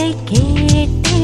பேச்சை கேட்டே